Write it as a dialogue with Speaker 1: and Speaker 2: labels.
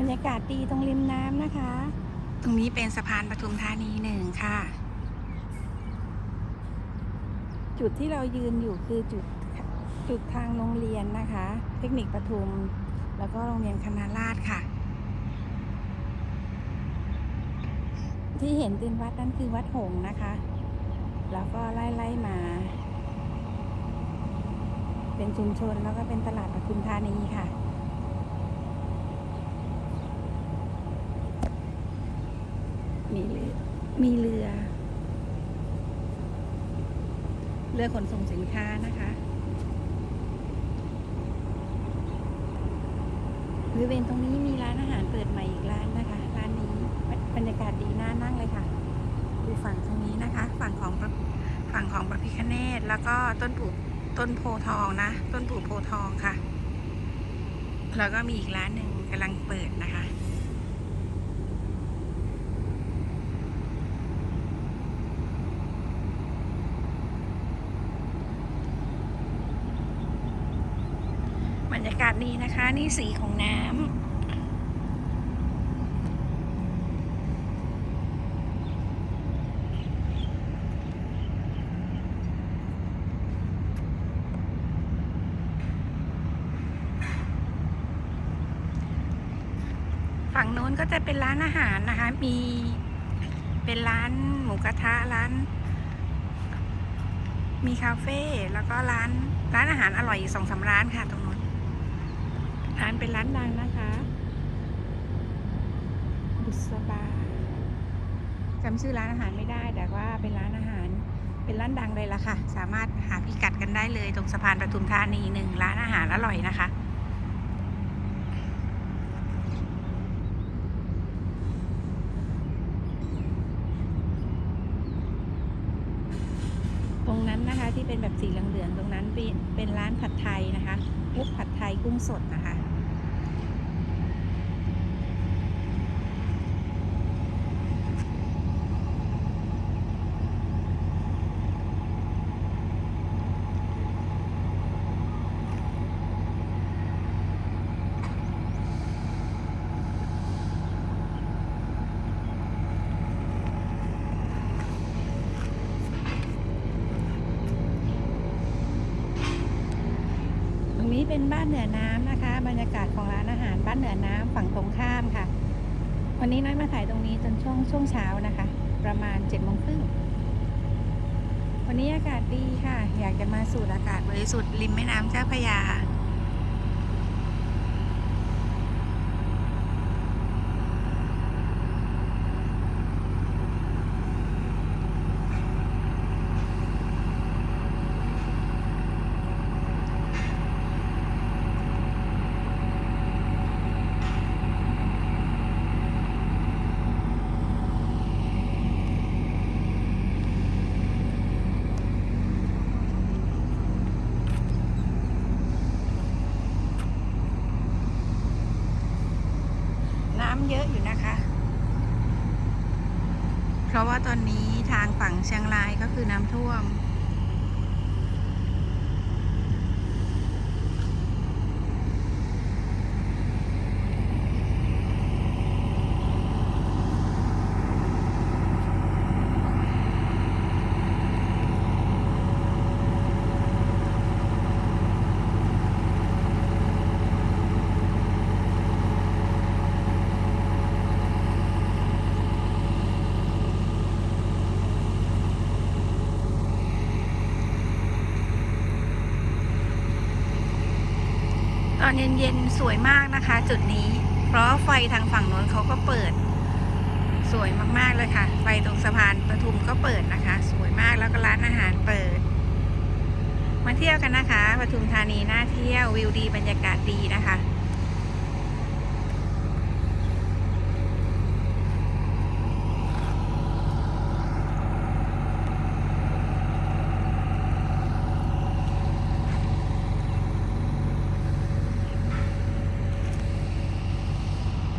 Speaker 1: รรยากาศดีตรงริมน้ำนะคะ ตรงนี้เป็นสะพานปทุมธานีหนึ่งค่ะ จุดที่เรายืนอยู่คือจุดจุดทางโรงเรียนนะคะ เทคนิคปทุม แล้วก็โรงเรียนคณะราษฎรค่ะ ที่เห็นเป็นวัดนั่นคือวัดหงส์นะคะ แล้วก็ไล่ไล่ๆมา เป็นชุมชนแล้วก็เป็นตลาดปทุมธานีค่ะ มีเรือ มีเรือ เรือขนส่งสินค้านะคะ บริเวณตรงนี้มีร้านอาหารเปิดใหม่อีกร้านนะคะ ร้านนี้บรรยากาศดีน่านั่งเลยค่ะ ดูฝั่งตรงนี้นะคะ ฝั่งของฝั่งของพระพิคเนตแล้วก็ต้นปูต้นโพทองนะ ต้นปูโพทองค่ะ แล้วก็มีอีกร้านหนึ่งกำลังเปิดนะคะ บรรยากาศดีนะคะ นี่สีของน้ำฝั่งโน้นก็จะเป็นร้านอาหารนะคะ มีเป็นร้านหมูกระทะร้าน มีคาเฟ่แล้วก็ร้านร้านอาหารอร่อยสองสามร้านค่ะตรงนู้น ร้านเป็นร้านดังนะคะ บุษบาจำชื่อร้านอาหารไม่ได้ แต่ว่าเป็นร้านอาหาร เป็นร้านดังเลยล่ะค่ะ สามารถหาพิกัดกันได้เลย ตรงสะพานปทุมธานีหนึ่งร้านอาหารอร่อยนะคะตรงนั้นนะคะที่เป็นแบบสีเหลืองๆตรงนั้นเป็นเป็นร้านผัดไทยนะคะมุกผัดไทยกุ้งสดนะคะ นี้เป็นบ้านเหนือน้ำนะคะ บรรยากาศของร้านอาหารบ้านเหนือน้ำฝั่งตรงข้ามค่ะ วันนี้น้อยมาถ่ายตรงนี้จนช่วงช่วงเช้านะคะ ประมาณเจ็ดโมงครึ่งวันนี้อากาศดีค่ะ อยากจะมาสูดอากาศบริสุทธิ์ริมแม่น้ำเจ้าพระยา น้ำ เยอะอยู่นะคะ เพราะว่าตอนนี้ทางฝั่งเชียงรายก็คือน้ำท่วม ต อนเย็นๆ สวยมากนะคะ จุดนี้ เพราะไฟทางฝั่งโน้นเขาก็เปิด สวยมากๆเลยค่ะ ไฟตรงสะพานปทุมก็เปิดนะคะ สวยมากแล้วก็ร้านอาหารเปิด มาเที่ยวกันนะคะปทุมธานีน่าเที่ยววิวดีบรรยากาศดีนะคะ